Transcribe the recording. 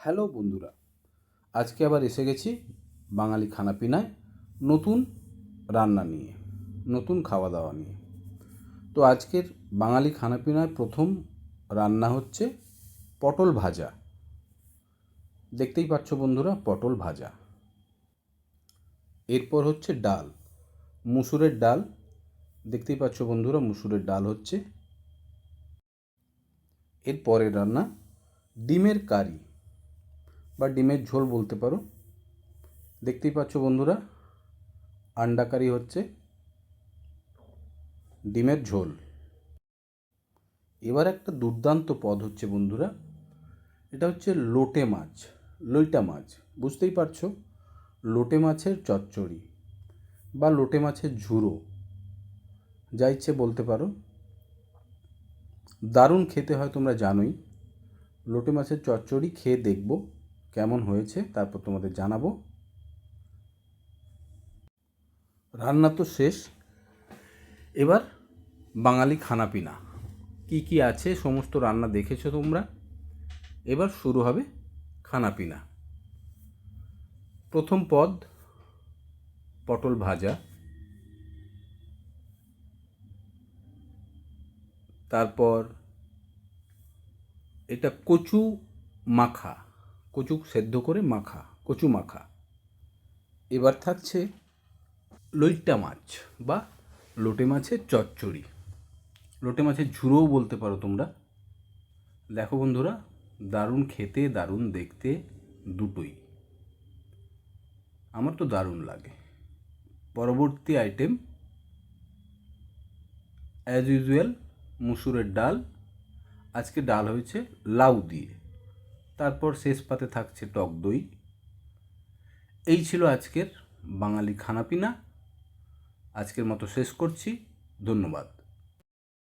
Hello বন্ধুরা, আজকে আবার এসে গেছি বাঙালি খানাপিনায় নতুন রান্না নিয়ে, নতুন খাওয়া দাওয়া নিয়ে। তো আজকের বাঙালি খানাপিনায় প্রথম রান্না হচ্ছে পটল ভাজা। দেখতেই পাচ্ছ বন্ধুরা, পটল ভাজা। এরপর হচ্ছে ডাল, মুসুরের ডাল। দেখতেই পাচ্ছ বন্ধুরা, মুসুরের ডাল হচ্ছে। এর পরের রান্না ডিমের কারি। বা ডিমের ঝোল বলতে পারো। দেখতেই পাচ্ছ বন্ধুরা আন্ডা কারি হচ্ছে ডিমের ঝোল। এবার একটা দুর্দান্ত পদ হচ্ছে বন্ধুরা, এটা হচ্ছে লোটে মাছ, লইটা মাছ। বুঝতেই পারছ, লোটে মাছের চচ্চড়ি বা লোটে মাছের ঝুড়ো যা ইচ্ছে বলতে পারো। দারুণ খেতে হয় তোমরা জানোই, লোটে মাছের চচ্চড়ি খেয়ে দেখব। কেমন হয়েছে তারপর তোমাদের জানাব। রান্না তো শেষ। এবার বাঙালি খানাপিনা। কি কি আছে, সমস্ত রান্না দেখেছ তোমরা? এবার শুরু হবে খানাপিনা। প্রথম পদ, পটল ভাজা। তারপর এটা কচু মাখা। কচু সেদ্ধ করে মাখা, কচু মাখা। এবার থাকছে লইট্টা মাছ বা লোটে মাছের চচ্চড়ি। লোটে মাছের ঝুড়োও বলতে পারো তোমরা। দেখো বন্ধুরা, দারুণ খেতে, দারুণ দেখতে দুটোই। আমার তো দারুণ লাগে। পরবর্তী আইটেম অ্যাজ ইউজুয়াল মুসুরের ডাল। আজকে ডাল হয়েছে লাউ দিয়ে। তারপর শেষ পাতে থাকছে টক দই। এই ছিল আজকের বাঙালি খানাপিনা। আজকের মতো শেষ করছি। ধন্যবাদ।